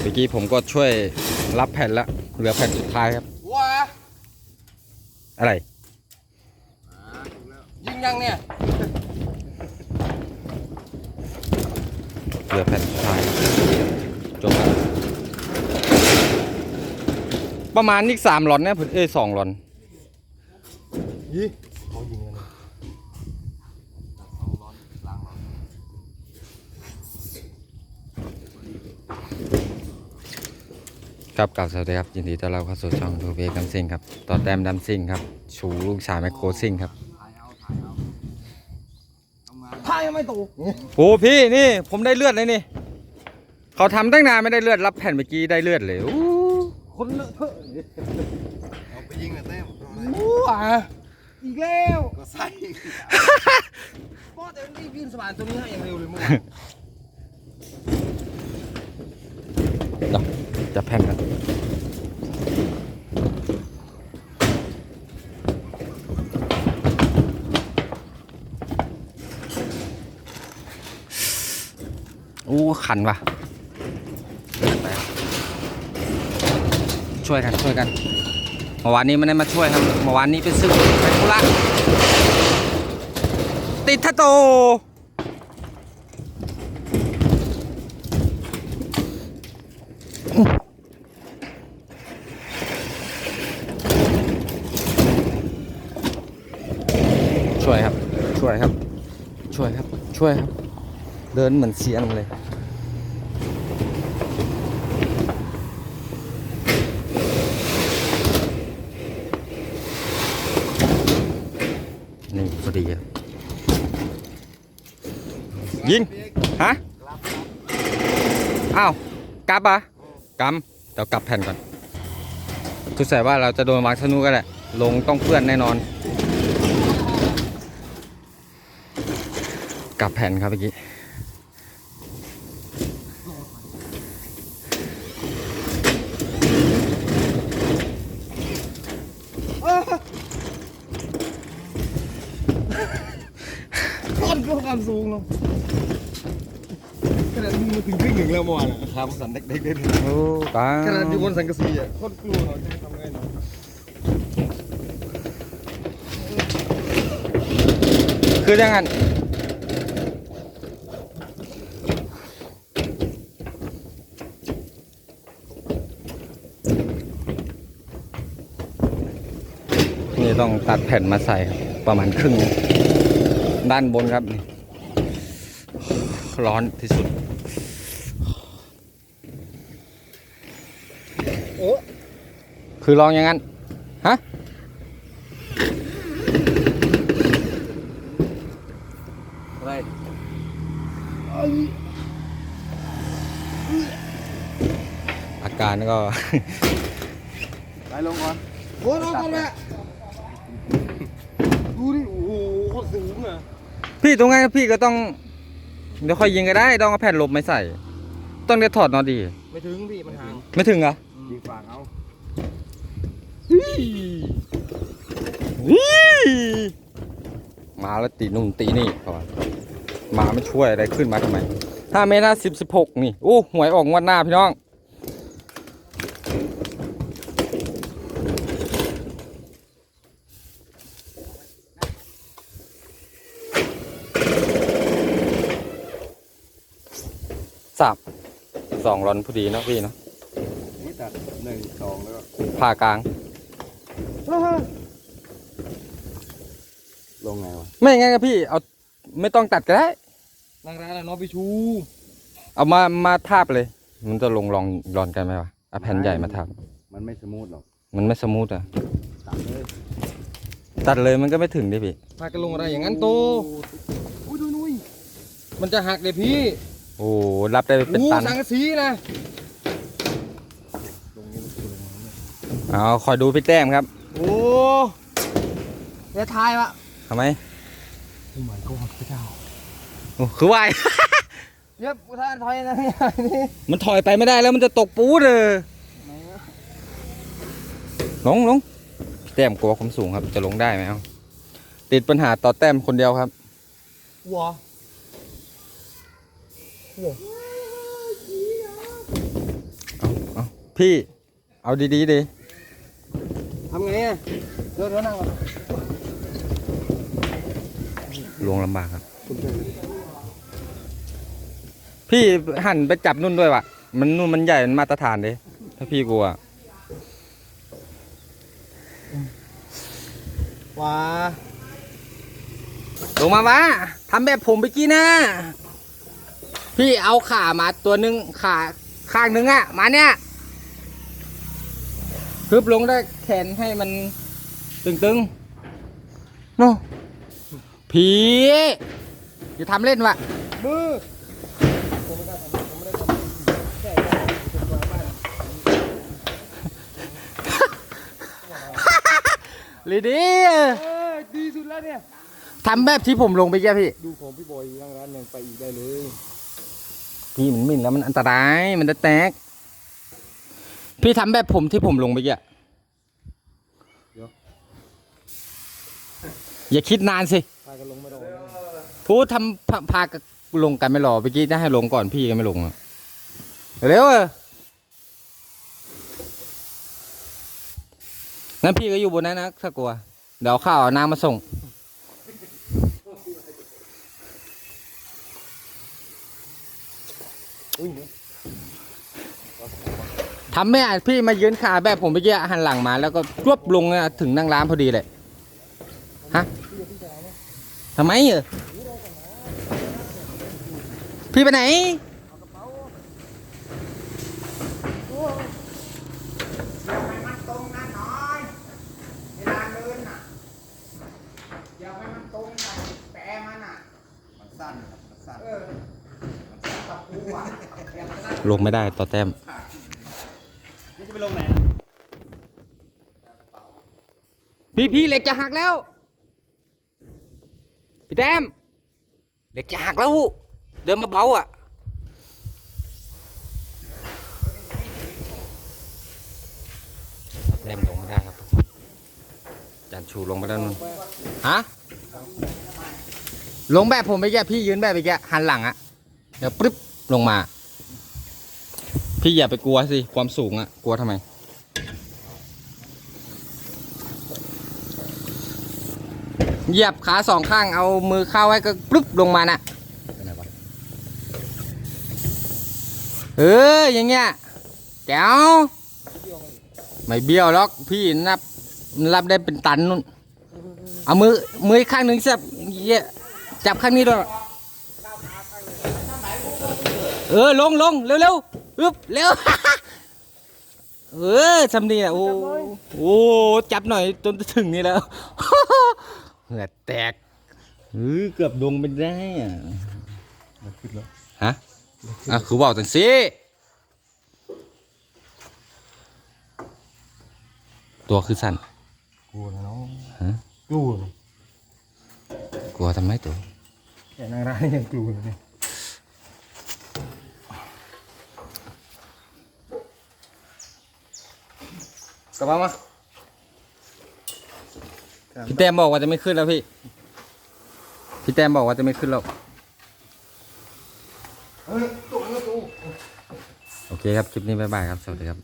เมื่อกี้ผมก็ช่วยรับแผ่นละ เหลือแผ่นสุดท้ายครับ ว้าอะไร ยิงยังเนี่ย เหลือแผ่นสุดท้ายจบแล้วประมาณนี่สามหลอนนะผมเอ้ยสองหลอนยี่เขายิงกันเลย ครับกล่าวสวัสดีครับยินดีต้อนรับเข้าสู่ช่องดูเวกัมซิงครับต่อแต้มดำซิงครับชูลูกชายแมคโครซิงครับถ่ายไม่ตกโอ้พี่นี่ผมได้เลือดเลยนี่เขาทำตั้งนานไม่ได้เลือดรับแผ่นเมื่อกี้ได้เลือดเลยอู้คนเลอะเทอะเอาไปยิงนะเต้มว้าอีกแล้วก็ใส่พ่อแต่รีบยื่นสมานตัวนี้ให้อย่างเร็วเลยเมื่อวาน เดี๋ยว จับแผ่นกันอู้ขันว่ะ ช่วยกันช่วยกันเมื่อวานนี้ไม่ได้มาช่วยครับเมื่อวานนี้ไปซื้อไปธุระติดทะโต ช่วยครับ ช่วยครับ ช่วยครับ ช่วยครับ เดินเหมือนเสียนเลย นี่พอดีครับยิง ฮะ อ้าว กลับอะกำเดี๋ยวกลับแผ่นก่อนทุกสายว่าเราจะโดนวางธนูก็แหละ ลงต้องเพื่อนแน่นอน กลับแผ่นครับเมื่อกี้ก้อนก็ความสูงเนาะขนาดมึงมาถึงครึ่งหนึ่งแล้วเมื่อวานอะขาผมสั่นเด็กๆเลยโอ้ตาขนาดอยู่บนสังกะสีอะโคตรกลัวเนาจะทำไงเนาะคือยังไง นี่ต้องตัดแผ่นมาใส่ครับประมาณครึ่ง ด้านบนครับนี่ร้อนที่สุด โอ้คือลองอย่างนั้น ฮะ อะไรอาการก็ ไปลงก่อนโอ้ยเอาก่อนแหละ ดูดิโอ้โหโคตรสูงอะพี่ตรงไงนพี่ก็ต้อง เดี๋ยวค่อยยิงก็ได้ ต้องเอาแผ่นลบไม่ใส่ ต้องเดี๋ยวถอดนอดี ไม่ถึงพี่มันห่างไม่ถึงเหรอยิงฝางเอามาแล้วตีนุ่นตีนี่เขาว่ามาไม่ช่วยอะไรขึ้นมาทำไมห้าเมตรห้าสิบสิบหกนี่โอ้หวยออกงวดหน้าพี่น้อง สามสองร้อนพอดีเนาะพี่เนาะนี่ตัดหนึ่งสองแล้วก็ผ่ากลาง ลงไงวะไม่งั้นก็พี่ เอาไม่ต้องตัดก็ได้ นางร้านอะเน้องพี่ชู เอามามาทาบเลย มันจะลงรองรอนกันไหมวะเอาแผ่นใหญ่มาทาบมันไม่สมูทหรอก มันไม่สมูทอะ ตัดเลยตัดเลยมันก็ไม่ถึงดิพี่ พากันลงอะไรอย่างนั้นโต อุ้ยดูนุ้ยมันจะหักเลยพี่ โอ้รับได้เป็นโอ้ตันสังกะสีนะเอาคอยดูพี่แต้มครับ โอ้เดี๋ยวทายวะทำไมโอ้ my god พระเจ้าโอ้คือวายเดี๋ยวถ้าถอยนะนี่นี่มันถอยไปไม่ได้แล้วมันจะตกปูดเลยลงลงพี่แต้มกลัวความสูงครับจะลงได้ไหมเอาติดปัญหาต่อแต้มคนเดียวครับวัว วัวพี่ เอาดีๆดิทำไงอะเดินแล้วนั่งก่อนลวงลำบากครับ พี่หันไปจับนุ่นด้วยวะมันนุ่นมันใหญ่ มันมาตรฐานเลยถ้าพี่กลัวว้าลงมาวะทำแบบผมไปกี้นะ พี่เอาขามาตัวหนึ่งขาข้างหนึ่งอะมาเนี่ยพึบลงได้แขนให้มันตึงๆโน่พี่อย่าทำเล่นวะมือลีดีเออดีสุดแล้วเนี่ยทำแบบที่ผมลงไปแก่พี่ ดูของพี่บอยนั่งร้านยังไปอีกได้เลย พี่มันมินแล้วมันอันตรายมันจะแตก พี่ทำแบบผมที่ผมลงไปแก่อย่าคิดนานสิพากันลงไม่ได้พูดทำพาพากันลงกันไม่รอเมื่อกี้จะให้ลงก่อนพี่ก็ไม่ลงอะเร็วเอองั้นพี่ก็อยู่บนนั้นนะถ้ากลัว เดี๋ยวเข้าวเอาน้ำมาส่ง ทำไม่อะพี่มายืนขาแบบผมเมื่อกี้หันหลังมาแล้วก็รวบลงอะถึงนั่งร้านพอดีเลยฮะทำไมเออพี่ไปไหนลงไม่ได้ต่อแต้ม พี่พี่เหล็กจะหักแล้ว พี่แต้มเหล็กจะหักแล้ว เดินมาเบาอะแต้มลงไม่ได้ครับจานชูลงไปแล้วนู่นฮะลงแบบผมไปแกพี่ยืนแบบไปแกหันหลังอะเดี๋ยวปึ๊บลงมา พี่อย่าไปกลัวสิ ความสูงอะกลัวทำไม เหยียบขาสองข้างเอามือเข้าไว้ก็ปึ๊บลงมาน่ะเอออย่างเงี้ยแก้วไม่เบี้ยวหรอกพี่นับรับได้เป็นตันนู่นเอามือมืออีกข้างหนึ่งจับเหยียจับข้างนี้ด้วยเออลงลงเร็วเร็วอึ๊บเร็วเออทำดีอะโอ้โอ้จับหน่อยจนจะถึงนี่แล้ว เหงื่อแตกเออเกือบดงเป็นได้อะฮะอะคือบอกจังสิตัวคือสั่นกลัวนะน้องฮะกลัวกลัวทำไมตัวแค่นั่งร้านยังกลัวเลยเนี่ยกลับมามา พี่แต้มบอกว่าจะไม่ขึ้นแล้วพี่ พี่แต้มบอกว่าจะไม่ขึ้นแล้วเฮ้ยตัวนี้ตัวโอเคครับ คลิปนี้บ๊ายบายครับ สวัสดีครับ